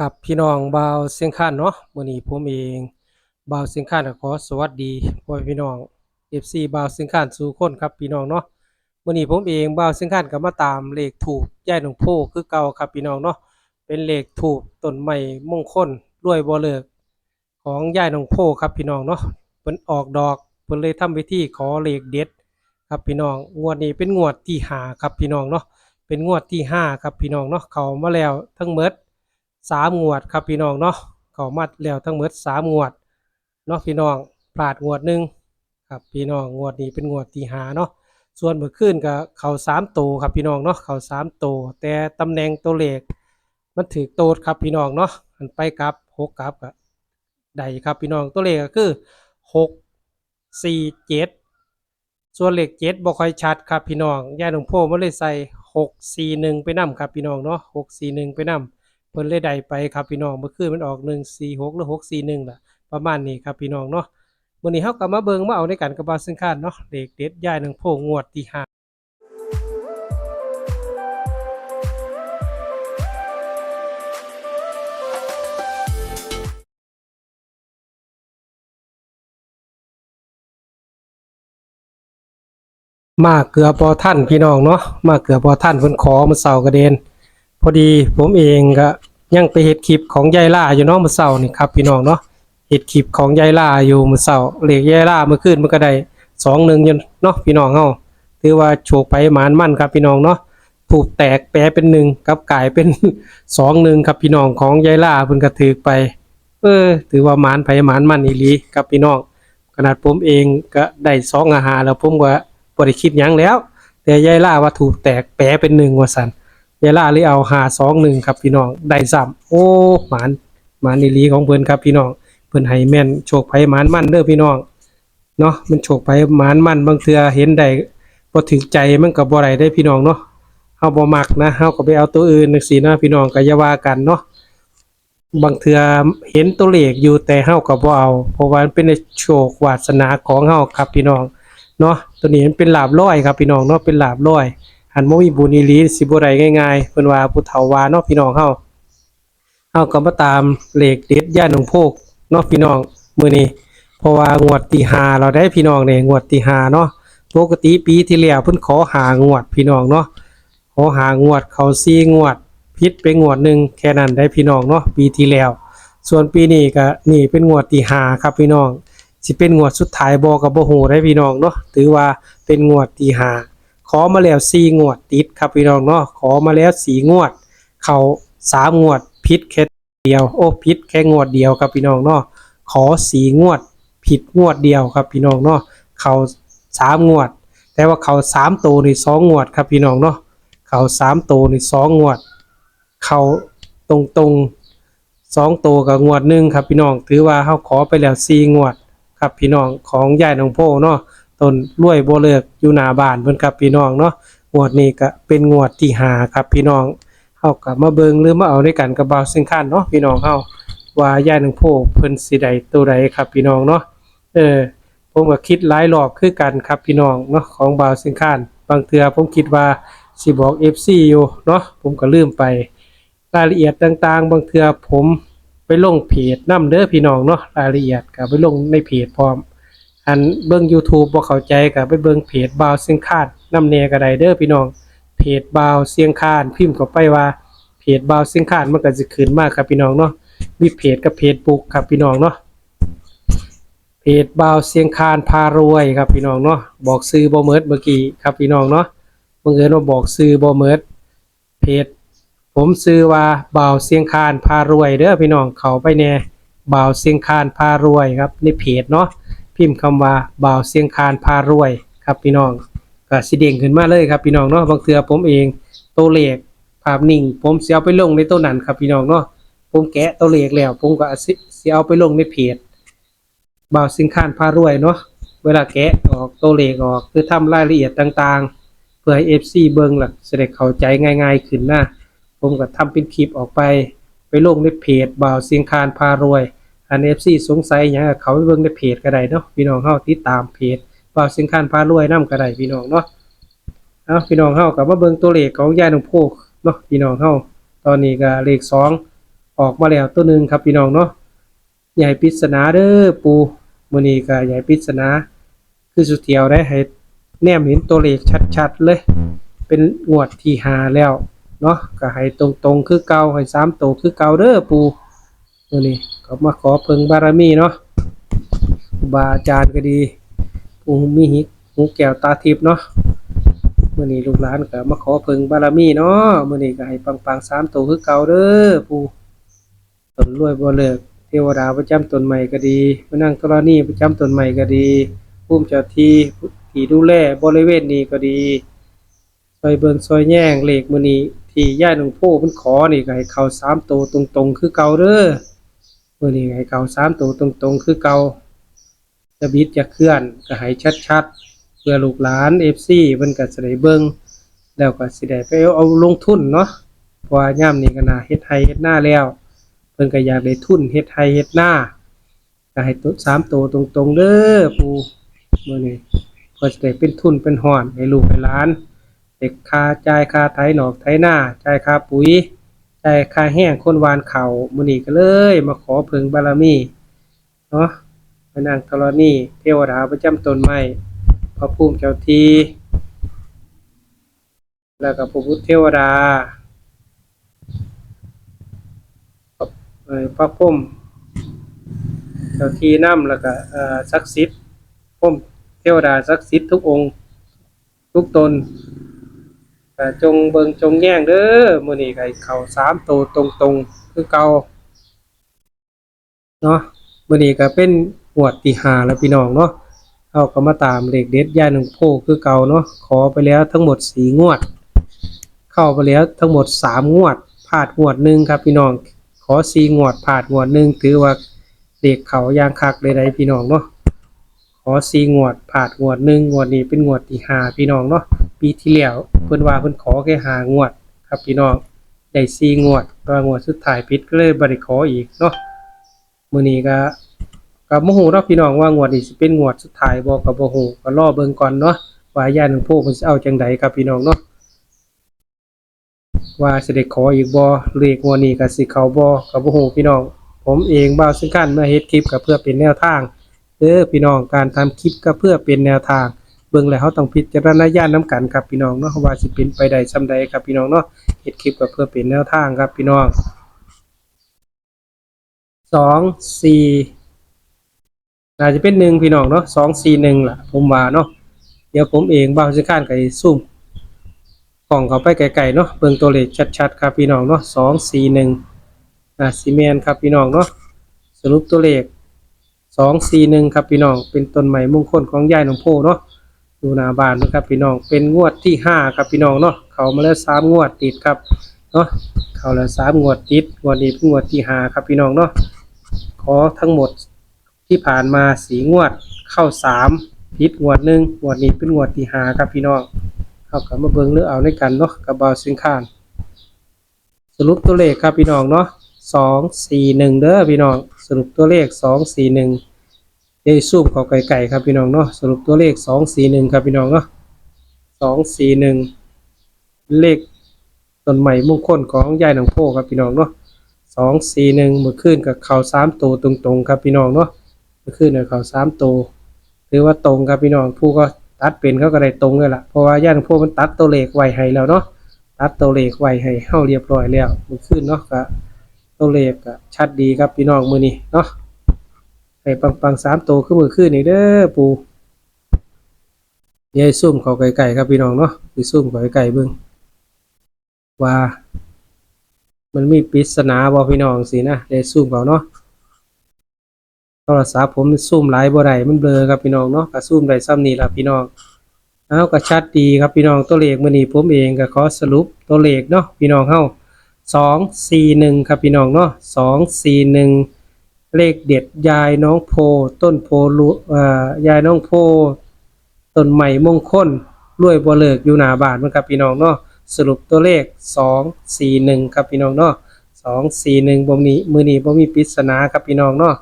ครับพี่น้องบ่าวเสียงข้านเนาะมื้อนี้ผมเองบ่าวเสียงข้านก็ขอสวัสดีพ่อพี่น้อง FC บ่าวเสียงข้านสู่คนครับพี่น้องเนาะมื้อนี้ผมเองบ่าวเสียงข้านก็มาตามเลขถูกย่ายหลวงโพคือเก่าครับพี่น้องเนาะเป็นเลขถูกต้นไม้มงคลรวยบ่เลิกของย่ายหลวงโพครับพี่น้องเนาะเพิ่นออกดอกเพิ่นเลยทำพิธีขอเลขเด็ดครับพี่น้องงวดนี้เป็นงวดที่หาครับพี่น้องเนาะเป็นงวดที่ห้าครับพี่น้องเนาะเข้ามาแล้วทั้งหมด สามงวดครับพี่น้องเนาะเขามัดแล้วทั้งหมดสามงวดเนาะพี่น้องพลาดงวดหนึ่งครับพี่น้องงวดนี้เป็นงวดที่หาเนาะส่วนเมื่อคืนก็เข่าสามตัวครับพี่น้องเนาะเข่าสามตัวแต่ตำแหน่งตัวเลขมันถือโตดครับพี่น้องเนาะมันไปกับหกกับก็ได้ครับพี่น้องตัวเลขก็คือหกสี่เจ็ดส่วนเลขเจ็ดบ่ค่อยชัดครับพี่น้องย่าหลวงพ่อมันเลยใส่หกสี่หนึ่งไปนํครับพี่น้องเนาะหกสี่หนึ่งไปนํเพิ่นเลยได้ไปครับพี่น้องเมื่อคืนมันออก 146หรือ641ล่ะประมาณนี้ครับพี่น้องเนาะมื้อนี้เฮาก็มาเบิ่งมาเอาในกันกับบาซึ่งคาดเนาะเลขเด็ดย้ายหนังโพงวดที่ห้ามาเกือบบ่ทันพี่น้องเนาะมาเกือบบ่ทันเพิ่นขอมื้อเช้ากระเด็น อดีผมเองก็ยังไปเฮ็ดคลิปของยายล่าอยู่เนาะมื้อเช้านี่ครับพี่น้องเนาะเฮ็ดคลิปของยายล่าอยู่มื้อเช้าเลขยายล่าเมื่อคืนมันก็ได้2 1อยู่เนาะพี่น้องเฮาถือว่าโชคไปหมานมั่นครับพี่น้องเนาะถูกแตกแปลเป็น1กับกลายเป็น2 1ครับพี่น้องของยายล่าเพิ่นก็ถือไป เออ ถือว่าหมานไผหมานมั่นอีหลีครับพี่น้องขนาดผมเองก็ได้2องอาหารแล้วผมก็บ่ได้คิดหยังแล้ว แต่ยายล่าว่าถูกแตกแปลเป็น1ว่าซั่น ยายล่าเลยเอาหาสองหนึ่งครับพี่น้องได้ซ้ำโอ้หมานหมานอีลีของเพิ่อนครับพี่น้องเพิ่อนให้แมนโชคไผหมานมั่นเด้อพี่น้องเนาะมันโชคไผหมานมั่นบางเทื่อเห็นได้บ่ถึงใจมันก็บ่ได้ได้พี่น้องเนาะเฮาบ่มักนะเฮาก็ไปเอาตัวอื่นจังซี่นะพี่น้องก็อย่าว่ากันเนาะบางเทื่อเห็นตัวเลขอยู่แต่เฮาก็บ่เอาเพราะว่ามันเป็นโชควาสนาของเฮาครับพี่น้องเนาะตัวนี้มันเป็นลาบลอยครับพี่น้องเนาะเป็นลาบลอย หันบ่มีบุญอีลีสิบ่ได้ง่ายๆเพิ่นว่าผู้เฒ่าวาเนาะพี่น้องเฮาเฮาก็มาตามเลขเด็ดย่านหนองโพกเนาะพี่น้องมื้อนี้เพราะว่างวดที่หาเราได้พี่น้องเนี่ยงวดที่หาเนาะปกติปีที่แล้วเพิ่นขอหางวดพี่น้องเนาะขอหางวดเขาซี่งวดผิดไปงวดหนึงแค่นั้นได้พี่น้องเนาะปีที่แล้ว ส่วนปีนี้ก็นี่เป็นงวดที่หาครับพี่น้องสิเป็นงวดสุดท้ายบ่ก็บ่ฮู้ได้พี่น้องเนาะถือว่าเป็นงวดที่หา ขอมาแล้วสี่งวดติดครับพี่น้องเนาะขอมาแล้วสี่งวด เขาสามงวดผิดแค่เดียวโอ้ผิดแค่งวดเดียวครับพี่น้องเนาะขอสี่งวด ผิดงวดเดียวครับพี่น้องเนาะเขาสามงวด แต่ว่าเขาสามตัวนี่สองงวดครับพี่น้องเนาะเขาสามตัวนี่สองงวด เขาตรงตรงสองตัวกับงวดหนึ่งครับพี่น้องถือว่าเขาขอไปแล้วสี่งวดครับพี่น้องของยายหนองโพเนาะ ต้นรวยบ่เลิกอยู่หน้าบ้านเพิ่นครับพี่น้องเนาะงวดนี้ก็เป็นงวดที่ห้าครับพี่น้องเฮาก็มาเบิงหรือมาเอาด้วยกันกับบ่าวซึ่งคันเนาะพี่น้องเฮาว่ายายหนองโพเพิ่นสิได้ตัวใดครับพี่น้องเนาะเออผมก็คิดหลายรอบคือกันครับพี่น้องเนาะของบ่าวซึ่งคันบางเทื่อผมคิดว่าสิบอก FC อยู่เนาะผมก็ลืมไปรายละเอียดต่างๆ บางเทื่อผมไปลงเพจนํเด้อพี่น้องเนาะรายละเอียดก็ไปลงในเพจพร้อม อันเบิ่ง YouTube บ่เข้าใจก็ไปเบิ่งเพจบาวเสียงคานนำแน่ก็ได้เด้อพี่น้อง เพจบาวเสียงคานพิมพ์เข้าไปว่าเพจบาวเสียงคานมันก็สิขึ้นมาครับพี่น้องเนาะมีเพจกับเพจบุ๊กครับพี่น้องเนาะเพจบาวเสียงคานพารวยครับพี่น้องเนาะบอกซื้อบ่เมิดเมื่อกี้ครับพี่น้องเนาะบังเอิญว่าบอกซื้อบ่เมิดเพจผมซื้อว่าบ่าวเสียงคานพารวยเด้อพี่น้องเขาไปแน่บ่าวเสียงคานพารวยครับในเพจเนาะ พิมพ์คำว่าบ่าวเสียงคานพารวยครับพี่น้องก็สิเด้งขึ้นมาเลยครับพี่น้องเนาะบางเทือผมเองตัวเลขภาพนิ่ง ผมเสิเอาไปลงในตัวนั้นครับพี่น้องเนาะผมแกะตัวเลขแล้ว ผมก็สิสิเอาไปลงในเพจบ่าวเสียงคานพารวยเนาะเวลาแกะออกตัวเลขออก คือทำรายละเอียดต่างๆ เพื่อให้ FC เบิ่งล่ะจะได้เข้าใจง่าย ๆ ขึ้นนะผมก็ทำเป็นคลิปออกไป ไปลงในเพจบ่าวเสียงคานพารวย อัน FC สงสัยหยังเขาไปเบิ่งในเพจก็ได้เนาะพี่น้องเฮาติดตามเพจบ่าวสินค้าพารวยนํก็ได้พี่น้องเนาะเอาพี่น้องเฮาก็มาเบิ่งตัวเลขของยายหนองโพกเนาะพี่น้องเฮาตอนนี้ก็เลข2ออกมาแล้วตัวหนึ่งครับพี่น้องเนาะใหญ่ปริศนาเด้อปูมื้อนี้ก็ใหญ่ปริศนาคือสุดเทียวได้ให้แนมเห็นตัวเลขชัดๆเลย เป็นงวดที่หาแล้วเนาะก็ให้ตรงๆคือเก่าให้สามตัวคือเก่าเด้อปูมื้อนี้ ก็มาขอเพิ่งบารมีเนาะบาอาจารย์ก็ดีผู้มีหิหูแก้วตาทิพย์เนาะมื่อนี้ลูกหลานก็มาขอเพิ่งบารมีเนาะมื่อนี้ก็ให้ปังๆสามตัวคือเก่าเด้อปู่ตนรวยบ่เลิกเทวดาประจำตนใหม่ก็ดีพระนางธรณีประจำตนใหม่ก็ดีภูมิเจ้าที่ที่ดูแลบริเวณนี้ก็ดีซอยเบิ่งซอยแย่งเหลขมื้อนี้ที่ย่าหลวงพ่อเพิ่นขอนี่ก็ให้เข้าสามตัวตรงๆ คือเก่าเด้อ มื้อนี้ให้เข้าสามตัวตรงๆ คือเก่าจะบิดจะเคลื่อนก็ให้ชัดๆ เพื่อลูกหลาน FC เพิ่นก็สิได้เบิ่งแล้วก็สิได้ไปเอาลงทุนเนาะเพราะว่ายามนี้ก็น่าเฮ็ดไร่เฮ็ดหน้าแล้ว เพิ่นก็อยากได้ทุนเฮ็ดไร่เฮ็ดหน้าก็ให้ตัวสามตัวตรงๆเด้อปู่มื้อนี้เพื่อสิได้เป็นทุนเป็นห่อนให้ลูกให้หลานเด็กค่าจ่ายค่าไถหนอกไถนาจ่ายค่าปุ๋ย จ่ายค่าแห้งคนวานเข้ามื้อนี้ก็เลย มาขอเพิ่งบารมีเนาะพระนางธรณีเทวดาประจำตนไม้พระภูมิเจ้าทีแล้วก็พระพุทธเทวดาพระพุ่มเจ้าทีน้ำแล้วก็เอ่อศักดิ์สิทธิ์พุ่มเทวดาศักดิ์สิทธิ์ทุกองค์ ทุกตน จงเบิงจงแย่งเด้อมื้อนี้ก็ให้เข้าสามโตวตรงๆคือเก่าเนาะมื้อนี้ก็เป็นงวดที่หาแล้วพี่น้องเนาะเราก็มาตามเลขเด็ดย่าหนึ่งโพคือเก่าเนาะขอไปแล้วทั้งหมดสี่งวด เข้าไปแล้วทั้งหมดสามงวดพลาดงวดหนึ่งครับพี่น้องขอสี่งวดพลาดงวดหนึ่งถือว่าเด็กเขายางคักเลยได้พี่น้องเนาะ อสี่งวดพลาดงวดหนึ่งงวดนี้เป็นงวดที่หาพี่น้องเนาะปีที่แล้วเพิ่นว่าเพิ่นขอแค่หางวดครับพี่น้องได้สี่งวดว่างวดสุดท้ายผิดก็เลยบ่ได้ขออีกเนาะมื้อนี้ก็กับโมโหเนาะพี่น้องว่างวดนี้สิเป็นงวดสุดท้ายบ่กับบ่ฮู้ก็รอเบิ่งก่อนเนาะว่าญาติหลวงพ่อเพิ่นสิเอาจังใดครับพี่น้องเนาะว่าสิได้ขออีกบ่เลขงวดนี้ก็สิเข้าบ่ก็บ่ฮู้พี่น้อง ผมเองบ่าวซึ่งกันเมาเฮ็ดคลิปก็เพื่อเป็นแนวทาง เด้อพี่น้องการทำคลิปก็เพื่อเป็นแนวทางเบิ่งแล้วเฮาต้องพิจารณาญาณนํกันครับพี่น้องเนาะว่าสิเป็นไปได้ส่าใดครับพี่น้องเนาะเฮ็ดคลิปก็เพื่อเป็นแนวทางครับพี่น้องสองสี่น่าจจะเป็นหนึ่งพี่น้องเนาะสองสี่หนึ่งล่ะ ผมว่าเนาะเดี๋ยวผมเองบ้าจะข้านไก่ซุ่มกล่องเขาไปไกลๆเนาะเบิ่งตัวเลขชัดๆครับพี่น้องเนาะสองสี่หนึ่งอ่าซีเมนครับพี่น้องเนาะสรุปตัวเลข สองสี่หนึ่งครับพี่น้องเป็นต้นใหม่มงคลของยายหลวงพ่อเนาะดูหน้าบานนะครับพี่น้องเป็นงวดที่ห้าครับพี่น้องเนาะเขามาแล้วสามงวดติดครับเนาะเขาแล้วสามงวดติดงวดนี้เป็นงวดที่ห้าครับพี่น้องเนาะขอทั้งหมดที่ผ่านมาสีงวดเข้าสามพิษงวดหนึ่งงวดนี้เป็นงวดที่หาครับพี่น้องเอากลับมาเบิ่งเลือกเอาในกันเนาะกับบาวซิงคานสรุปตัวเลขครับพี่น้องเนาะสองสี่หนึ่งเด้อพี่น้องสรุปตัวเลขสองสี่หนึ่ง เดี๋ยวซูมเขาไก่ๆครับพี่น้องเนาะสรุปตัวเลขสองสี่หนึ่งครับพี่น้องเนาะสองสี่หนึ่งเลขต้นใหม่มงคลของยายหนองโพครับพี่น้องเนาะสองสี่หนึ่งเมื่อคืนกับเข่าสามตัวตรงๆครับพี่น้องเนาะก็คือเนี่ยเขาสามตัวถือว่าตรงครับพี่น้องผู้ก็ตัดเป็นเขาก็ได้ตรงเลยล่ะเพราะว่าย่านพวกมันตัดตัวเลขไวให้แล้วเนาะตัดตัวเลขไวให้เฮาเรียบร้อยแล้วมันขึ้นเนาะก็ตัวเลขก็ชัดดีครับพี่น้องมือนี้เนาะ ให้ปังๆสามโตขึ้นมือขึ้นนี่เด้อปูยายซุ่มเขาไก่ๆครับพี่น้องเนาะคือซุ่มเขาไก่ๆเบิ่งว่า มันมีปริศนาบ่พี่น้องสินะยายซุ่มเขาเนาะโทรศัพท์ผมซูมหลายบ่ได้มันเบลอครับพี่น้องเนาะก็ซูมได้ซ้ำนี่ละพี่น้องเอาก็ชัดดีครับพี่น้องตัวเลขมื้อนี้ผมเองก็ขอสรุปตัวเลขเนาะพี่น้องเฮา241ครับพี่น้องเนาะ241 เลขเด็ดยายน้องโพ ต้นโพลุอ่อยายน้องโพ ต้นใหม่มงคลรวยบ่เลิกอยู่หนาบานมันครับพี่น้องเนาะสรุปตัวเลข 241 ครับพี่น้องเนาะ241บ่มีมือนี้บ่มีปริศนาครับพี่น้องเนาะ